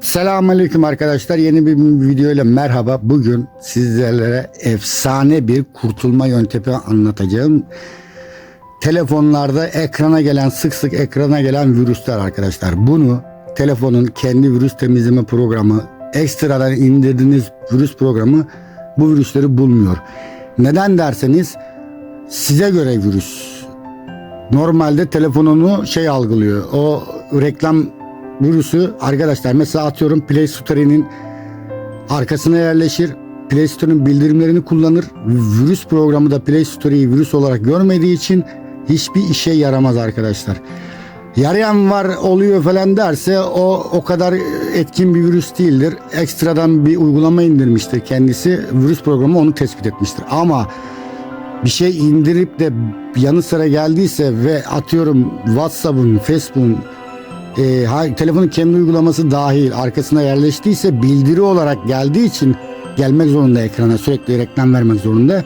Selamünaleyküm arkadaşlar. Yeni bir video ile merhaba. Bugün sizlere efsane bir kurtulma yöntemi anlatacağım. Telefonlarda ekrana gelen sık sık ekrana gelen virüsler arkadaşlar. Bunu telefonun kendi virüs temizleme programı ekstradan indirdiğiniz virüs programı bu virüsleri bulmuyor. Neden derseniz size göre virüs. Normalde telefonunu şey algılıyor. O reklam virüsü arkadaşlar mesela atıyorum Play Store'nin arkasına yerleşir. Play Store'un bildirimlerini kullanır. Virüs programı da Play Store'yi virüs olarak görmediği için hiçbir işe yaramaz arkadaşlar. Yarayan var oluyor falan derse o o kadar etkin bir virüs değildir. Ekstradan bir uygulama indirmiştir kendisi. Virüs programı onu tespit etmiştir. Ama bir şey indirip de yanı sıra geldiyse ve atıyorum WhatsApp'ın, Facebook'un e, telefonun kendi uygulaması dahil arkasına yerleştiyse bildiri olarak geldiği için gelmek zorunda ekrana sürekli reklam vermek zorunda.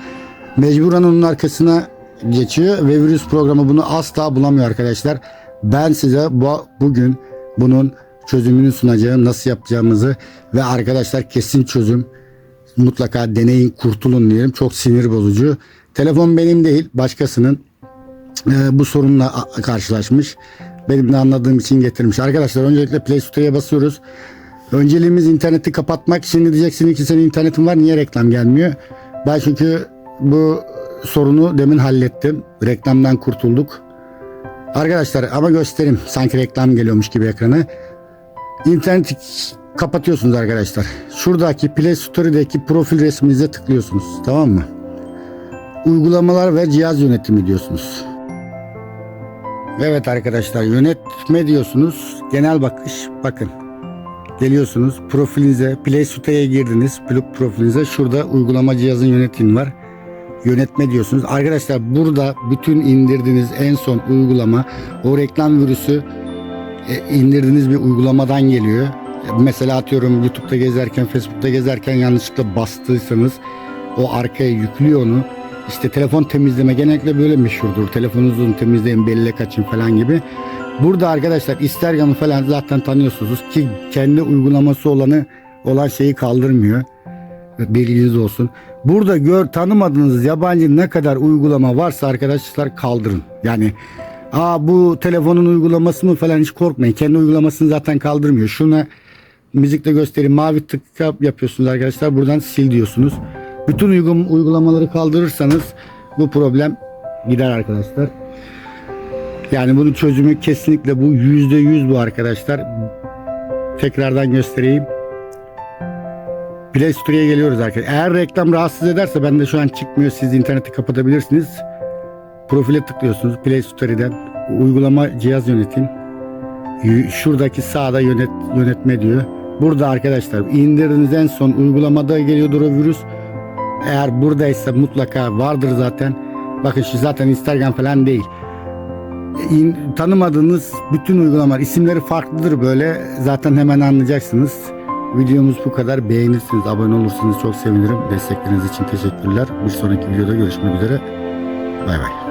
Mecburen onun arkasına geçiyor ve virüs programı bunu asla bulamıyor arkadaşlar. Ben size bu, bugün bunun çözümünü sunacağım, nasıl yapacağımızı ve arkadaşlar kesin çözüm mutlaka deneyin kurtulun diyelim. Çok sinir bozucu. Telefon benim değil başkasının e, bu sorunla karşılaşmış. Benim de anladığım için getirmiş. Arkadaşlar öncelikle Play Store'ya basıyoruz. Önceliğimiz interneti kapatmak. Şimdi diyeceksin ki senin internetin var niye reklam gelmiyor? Ben çünkü bu sorunu demin hallettim. Reklamdan kurtulduk. Arkadaşlar ama göstereyim. Sanki reklam geliyormuş gibi ekrana. İnterneti kapatıyorsunuz arkadaşlar. Şuradaki Play Store'daki profil resminize tıklıyorsunuz. Tamam mı? Uygulamalar ve cihaz yönetimi diyorsunuz. Evet arkadaşlar yönetme diyorsunuz. Genel bakış bakın. Geliyorsunuz profilinize Play Store'ya girdiniz. Pro- Profilinize şurada uygulama cihazın yönetimi var. Yönetme diyorsunuz. Arkadaşlar burada bütün indirdiğiniz en son uygulama o reklam virüsü e, indirdiğiniz bir uygulamadan geliyor. Mesela atıyorum YouTube'da gezerken, Facebook'ta gezerken yanlışlıkla bastıysanız o arkaya yüklüyor onu. İşte telefon temizleme genellikle böyle meşhurdur. Telefonunuzu temizleyin, bellek açın falan gibi. Burada arkadaşlar Instagram'ı falan zaten tanıyorsunuz ki kendi uygulaması olanı olan şeyi kaldırmıyor. Bilginiz olsun. Burada gör tanımadığınız yabancı ne kadar uygulama varsa arkadaşlar kaldırın. Yani aa bu telefonun uygulaması mı falan hiç korkmayın. Kendi uygulamasını zaten kaldırmıyor. Şuna müzikle göstereyim. Mavi tık yapıyorsunuz arkadaşlar. Buradan sil diyorsunuz. Bütün uygum- uygulamaları kaldırırsanız bu problem gider arkadaşlar. Yani bunun çözümü kesinlikle bu. Yüzde yüz bu arkadaşlar. Tekrardan göstereyim. Play Store'ya geliyoruz arkadaşlar. Eğer reklam rahatsız ederse ben de şu an çıkmıyor. Siz interneti kapatabilirsiniz. Profile tıklıyorsunuz Play Store'den. Uygulama cihaz yönetin. Y- Şuradaki sağda yönet yönetme diyor. Burada arkadaşlar indirdiğiniz en son uygulamada geliyordur o virüs. Eğer buradaysa mutlaka vardır zaten. Bakın şu zaten Instagram falan değil. İn- tanımadığınız bütün uygulamalar isimleri farklıdır böyle zaten hemen anlayacaksınız. Videomuz bu kadar. Beğenirsiniz, abone olursanız çok sevinirim. Destekleriniz için teşekkürler. Bir sonraki videoda görüşmek üzere. Bay bay.